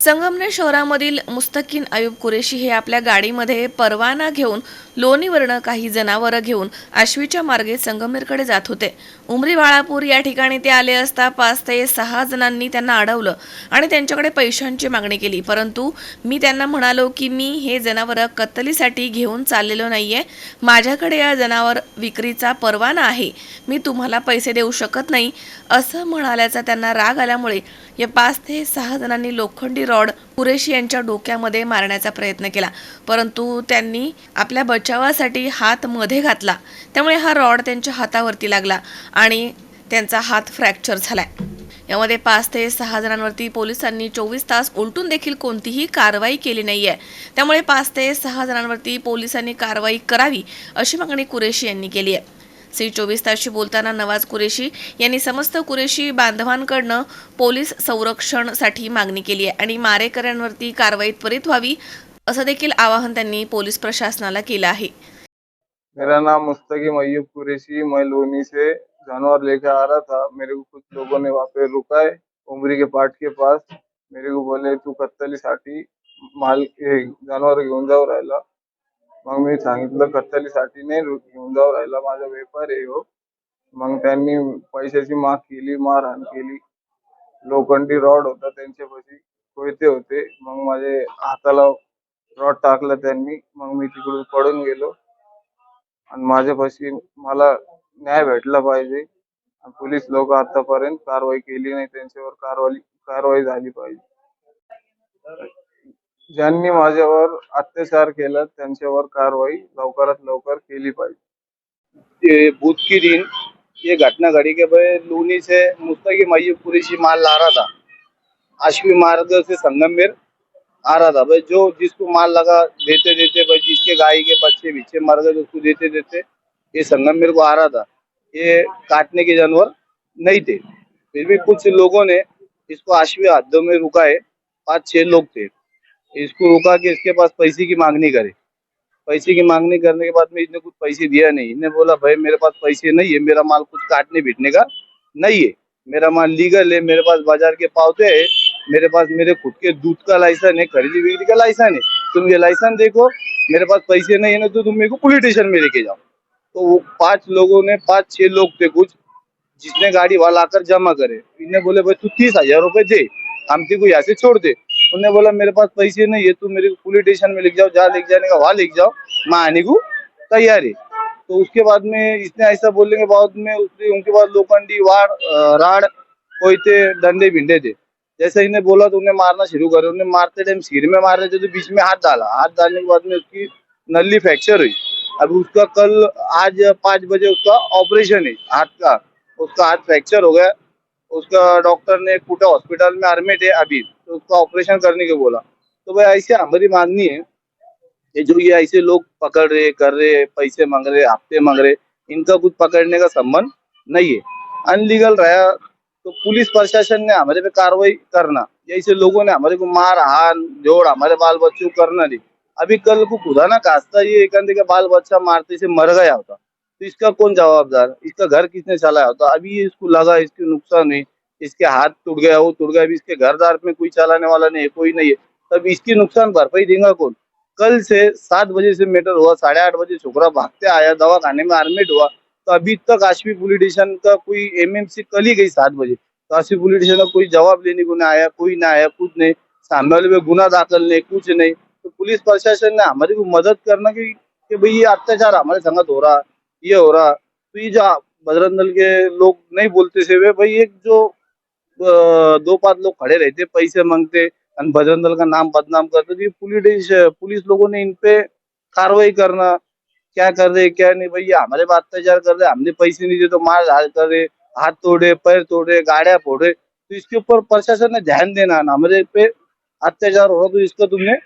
संगमनेर शहरामधील मुस्तकीन अयुब कुरेशी हे आपल्या गाडीमध्ये परवाना घेऊन लोणीवरनं काही जनावरं घेऊन आश्वीच्या मार्गे संगमनेरकडे जात होते. उमरी बाळापूर या ठिकाणी ते आले असता पाच ते सहा जणांनी त्यांना अडवलं आणि त्यांच्याकडे पैशांची मागणी केली. परंतु मी त्यांना म्हणालो की मी हे जनावरं कत्तलीसाठी घेऊन चाललेलो नाहीये. माझ्याकडे या जनावर विक्रीचा परवाना आहे. मी तुम्हाला पैसे देऊ शकत नाही असं म्हणाल्याचा त्यांना राग आल्यामुळे या पाच ते सहा जणांनी लोखंडी रॉड कुरेशी यांच्या डोक्यामध्ये मारण्याचा प्रयत्न केला. परंतु त्यांनी आपल्या बचावासाठी हात मध्ये घातला. त्यामुळे हा रॉड त्यांच्या हातावरती लागला आणि त्यांचा हात फ्रॅक्चर झालाय. यामध्ये पाच ते सहा जणांवरती पोलिसांनी चोवीस तास उलटून देखील कोणतीही कारवाई केली नाही आहे त्यामुळे पाच ते सहा जणांवरती पोलिसांनी कारवाई करावी अशी मागणी कुरेशी यांनी केली आहे. सी चोवीस तासशी बोलताना नवाज कुरेशी यांनी समस्त कुरेशी बांधवांकडनं पोलीस संरक्षणसाठी मागणी केली आहे आणि मारेकऱ्यांवरती कारवाई त्वरित व्हावी असं देखील आवाहन त्यांनी पोलीस प्रशासनाला केलं आहे. मेरा नाम मुस्तकी मयूब कुरेशी मैं लोनी से जानवर लेके आ रहा था। मेरे को कुछ लोगों ने वहाँ पे रुका है उमरी के पार्ट के पास। मेरे को बोले तू कत्तलीसाठी माल जानवर घेऊन जाऊ राहिला मग मी सांगितलं कत्तलीसाठी नाही घेऊन जाऊ राहिला माझा व्यापार आहे हो. मग त्यांनी पैशाची माग केली मारहाण केली. लोखंडी रॉड होता त्यांच्यापाशी कोयते होते. मग माझे हाताला रॉड टाकला त्यांनी. मग मी तिकडून पडून गेलो. आणि माझ्यापाशी मला न्याय भेटला पाहिजे. आणि पोलीस लोक आतापर्यंत कारवाई केली नाही त्यांच्यावर कारवाई कारवाई झाली पाहिजे. ज्यांनी माझ्यावर अत्याचार केला त्यांच्यावर कारवाई लवकरात लवकर केली पाहिजे. ये बुध की दिन ये घटना घड़ी के भाई लूनी से मुस्तकी मयूपुरी से माल ला रहा था। आश्वी मार्ग से संगमेर आ रहा था। भाई जो जिसको माल लगा देते देते भाई जिसके गाय के बच्चे बिच्चे मर गए उसको देते देते ये संगमेर को आ रहा था। ये काटने के जानवर नहीं थे। फिर भी कुछ लोगों ने इसको आशवी हद्दों में रुका है पाँच छह लोग थे। इसको रुका कि इसके पास पैसे की मांगनी करे। पैसे की मांगनी करने के बाद में इसने कुछ पैसे दिया नहीं। इसने बोला, भाई, मेरे पास पैसे नहीं है, मेरा माल कुछ काटने पीटने का नहीं है। मेरा माल लीगल है, मेरे पास बाज़ार के पावते है, मेरे पास मेरे खुद के दूध का लाइसेंस है, खरीदी बिक्री का लाइसेंस है। तुम ये लाइसेंस देखो, मेरे पास पैसे नहीं है ना तो तुम मेरे को पुलिस स्टेशन में लेके जाओ। तो वो पाँच लोगों ने, पाँच छह लोग थे कुछ, जिसने गाड़ी वाला आकर जमा करे। इन्हें बोले, भाई, तू तीस हज़ार रुपए दे हम तेरे को यहाँ से छोड़ दे। उन्होंने बोला मेरे पास पैसे नहीं है तू मेरे को पुलिस स्टेशन में लिख जाओ जहाँ लिख जाने का वहाँ लिख जाओ मैं आने को तैयार है। तो उसके बाद में इसने ऐसा बोलने के बाद में उसने उनके पास लोखंडी अ, राड कोयते डंडे भिंडे थे। जैसे इन्हें बोला तो उन्हें मारना शुरू करे उन्हें मारते टाइम सिर में मार रहे थे तो बीच में हाथ डाला। हाथ डालने के बाद में उसकी नली फ्रैक्चर हुई। अब उसका कल आज पाँच बजे उसका ऑपरेशन है हाथ का। उसका हाथ फ्रैक्चर हो गया। उसका डॉक्टर ने कुटा हॉस्पिटल में एडमिट है अभी। तो उसका ऑपरेशन करने के बोला। तो भाई ऐसे हमारी मांगनी है, ये जो ये ऐसे लोग पकड़ रहे, कर रहे, पैसे मांग रहे, हफ़्ते मांग रहे, इनका कुछ पकड़ने का संबंध नहीं है। अनलीगल रहा तो पुलिस प्रशासन ने हमारे पे कार्रवाई करना। ऐसे लोगों ने हमारे को मार, हान, जोड़, हमारे बाल बच्चों करना नहीं। अभी कल को खुदा ना कास्ता ये एक का बाल बच्चा मारते से मर गया होता। तो इसका कौन जवाबदार? इसका घर किसने चलाया होता? अभी इसको लगा इसके नुकसान हुई इसके हाथ टूट गया वो टूट गया, अभी इसके घरदार में कोई चलाने वाला नहीं है, कोई नहीं है, तब इसकी नुकसान भरपाई देगा कौन? कल से सात बजे से मैटर हुआ, साढ़े आठ बजे छोकरा भागते आया दवा खाने में एडमिट हुआ तो अभी तक आशवी पुलिस स्टेशन का कोई एमएमसी कल ही गई सात बजे। तो आशवी पुलिस स्टेशन का कोई जवाब लेने को ना आया, कोई ना आया, कुछ नहीं, सामने वाले पे गुना दाखिल नहीं, कुछ नहीं। तो पुलिस प्रशासन ने हमारी को मदद करना कि कि भाई ये अत्याचार हमारे संगत हो रहा, ये हो रहा। तो ये जो बजरंग दल के लोग नहीं बोलते से वे भाई एक जो दो पांच लोग खड़े रहते पैसे मांगते और बजरंग दल का नाम बदनाम करते. तो ये पुलिस पुलिस लोगों ने इन पे कार्रवाई करना क्या कर रहे क्या नहीं भैया हमारे पे अत्याचार कर रहे हमने पैसे नहीं दिए तो मार धाड़ कर रहे हाथ तोड़े पैर तोड़े गाड़ियां फोड़े। तो इसके ऊपर प्रशासन ने ध्यान देना ना हमारे पे अत्याचार हो रहा तो इसका तुमने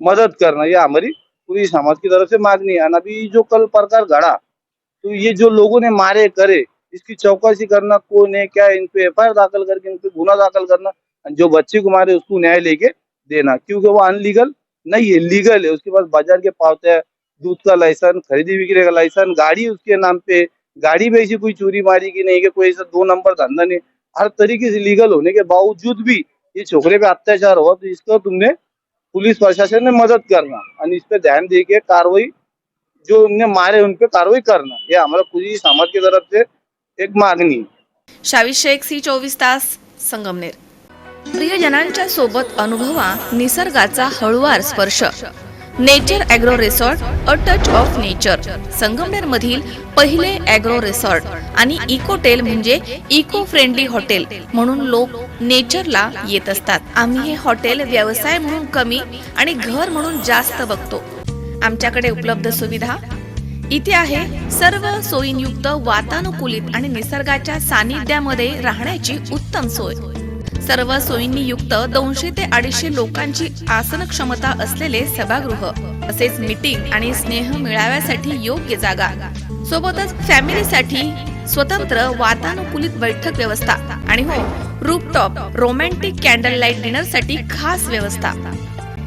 मदद करना ये हमारी पूरी समाज की तरफ से मांगनी है। ना अभी जो कल प्रकार घड़ा तो ये जो लोगों ने मारे करे इसकी चौकसी करना कौन है? क्या इन पे एफ़ दाखिल करके इन पे गुना दाखिल करना? जो बच्चे को मारे उसको न्याय लेके देना, क्योंकि वो अनलीगल नहीं है लीगल है। उसके पास बाज़ार के पावते है, दूध का लाइसेंस खरीदी बिक्री का लाइसेंस गाड़ी उसके नाम पे, गाड़ी में ऐसी कोई चोरी मारी की नहीं कि कोई ऐसा दो नंबर धंधा नहीं। हर तरीके से लीगल होने के बावजूद भी ये छोकरे पे अत्याचार हुआ तो इसका तुमने पुलिस प्रशासन ने मदद करना और इस पे ध्यान दे के कार्रवाई, जो उनने मारे उन पे कार्रवाई करना। ये हमारा पूरी समाज की तरफ़ से एक मागणी. शावी शेख सी चोवीस तास संगमनेर. प्रियजनांच्या सोबत अनुभवा निसर्गाचा हळुवार स्पर्श. Nature agro resort a touch of nature. Sangamner मधील पहिले ॲग्रो रिसॉर्ट आणि इकोटेल म्हणजे इको फ्रेंडली हॉटेल म्हणून लोक नेचरला येत असतात. आम्ही हे हॉटेल व्यवसाय म्हणून कमी आणि घर म्हणून जास्त बघतो. आमच्याकडे उपलब्ध सुविधा इथे आहे सर्व सोयींयुक्त वातानुकूलित आणि निसर्गाच्या सानिध्यामध्ये राहण्याची उत्तम सोय. सर्व सोयींनी युक्त दोनशे ते अडीचशे लोकांची आसन क्षमता असलेले सभागृह तसेच मीटिंग आणि स्नेह मिळाव्यासाठी योग्य जागा. सोबतच फॅमिलीसाठी स्वतंत्र वातानुकूलित बैठक व्यवस्था आणि हो रूपटॉप रोमॅन्टिक कॅन्डल लाइट डिनरसाठी खास व्यवस्था.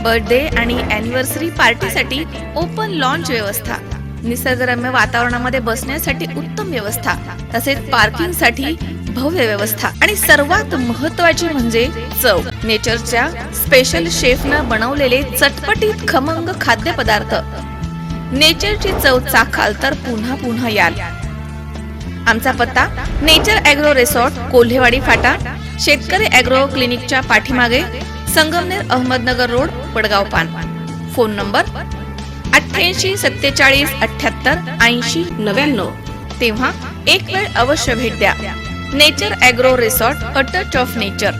बर्थडे आणि अॅनिव्हर्सरी पार्टीसाठी ओपन लॉन्च व्यवस्था. निसर्गरम्य वातावरणामध्ये बसण्यासाठी उत्तम व्यवस्था तसेच पार्किंगसाठी भव्य व्यवस्था. आणि सर्वात महत्वाची म्हणजे चव. नेचरच्या स्पेशल शेफनं बनवलेले चटपटीत खमंग खाद्यपदार्थ. नेचरची चव चाखाल तर पुन्हा पुन्हा याल. आमचा पत्ता नेचर ॲग्रो रिसॉर्ट कोल्हेवाडी फाटा. शेतकरी ॲग्रो क्लिनिकच्या पाठीमागे संगमनेर अहमदनगर रोड वडगाव पान. फोन नंबर अठ्ठ्याऐंशी सत्तेचाळीस अठ्याहत्तर ऐंशी नव्याण्णव. तेव्हा एक वेळ अवश्य भेट द्या. Nature agro resort a touch of nature.